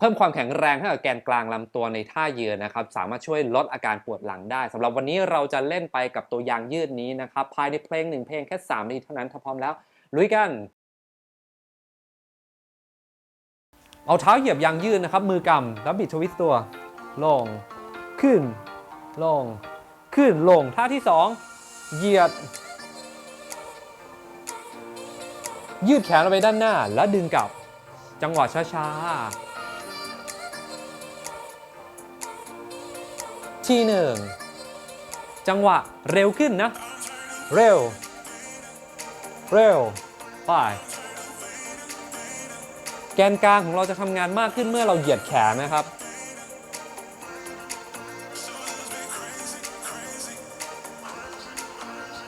เพิ่มความแข็งแรงให้กับแกนกลางลำตัวในท่ายืนนะครับ สามารถช่วยลดอาการปวดหลังได้สำหรับวันนี้เราจะเล่นไปกับตัวยางยืดนี้นะครับ ภายในเพลงหนึ่งเพลงแค่3นาทีเท่านั้นถ้าพร้อมแล้วลุยกัน เอาเท้าเหยียบยางยืดนะครับ มือกำแล้วบิดทวิสต์ตัว ลง ขึ้น ลง ขึ้นลงท่าที่ 2 เหยียด ยืดแขนออกไปด้านหน้า แล้วดึงกลับ จังหวะช้าๆ ทีหนึ่ง จังหวะเร็วขึ้นนะ เร็ว เร็ว ไป แกนกลางของเราจะทำงานมากขึ้นเมื่อเราเหยียดแขนนะครับ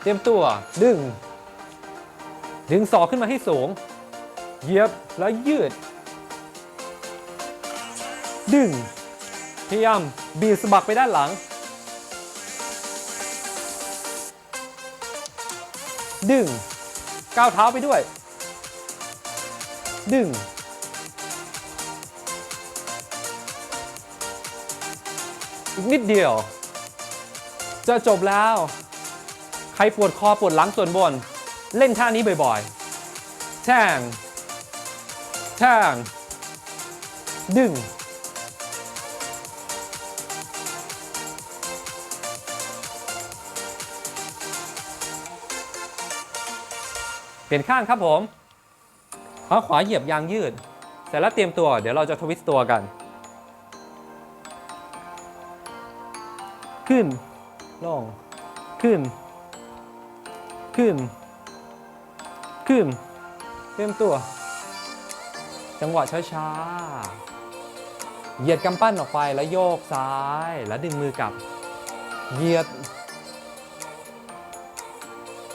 เตรียมตัว ดึง ดึงศอกขึ้นมาให้สูง เหยียบแล้วยืด ดึง พยายามบีบสะบักไปด้านหลัง ดึง ก้าวเท้าไปด้วย ดึง อีกนิดเดียว จะจบแล้ว ใครปวดคอปวดหลังส่วนบน เล่นท่านี้บ่อยๆแทงแทงดึง ปลี่ยนข้างครับผมขาขวาเหยียบยางยืด เสร็จแล้วเตรียมตัว เดี๋ยวเราจะทวิสต์ตัวกัน ขึ้น ลง ขึ้น ขึ้น ขึ้น เตรียมตัว จังหวะช้าๆ เหยียดกำปั้นออกไปแล้วโยกซ้าย แล้วดึงมือกลับ เหยียด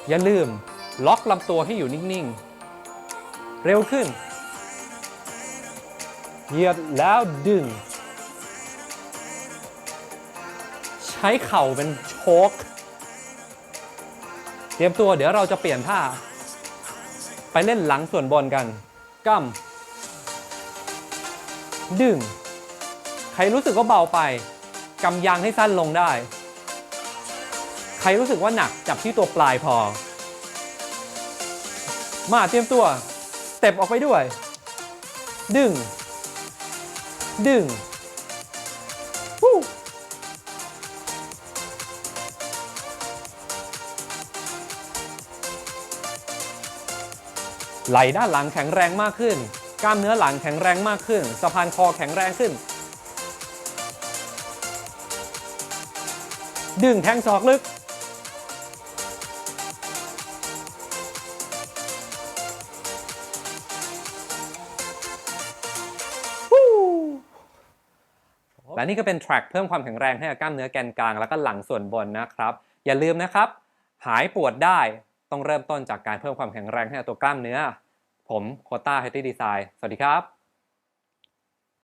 อย่าลืม ล็อกลำตัวให้อยู่นิ่ง ๆ เร็วขึ้น เหยียดแล้วดึง ใช้เข่าเป็นโชคเตรียมตัวเดี๋ยวเราจะเปลี่ยนท่า ไปเล่นหลังส่วนบนกันกำดึง ใครรู้สึกว่าเบาไปกำยางให้สั้นลงได้ ใครรู้สึกว่าหนักจับที่ตัวปลายพอ มาเตรียมตัวสเต็ปออกไปด้วย ดึง ดึงวู้ไหล่ด้านหลังแข็งแรงมากขึ้น กล้ามเนื้อหลังแข็งแรงมากขึ้น สะพานคอแข็งแรงขึ้น ดึงแทงศอกลึก และนี่ก็เป็น track เพิ่มความแข็งแรงให้กับกล้ามเนื้อแกนกลางแล้วก็หลังส่วนบนนะครับ อย่าลืมนะครับ หายปวดได้ต้องเริ่มต้นจากการเพิ่มความแข็งแรงให้กับตัวกล้ามเนื้อ ผมโคต้าเฮตตี้ดีไซน์สวัสดีครับ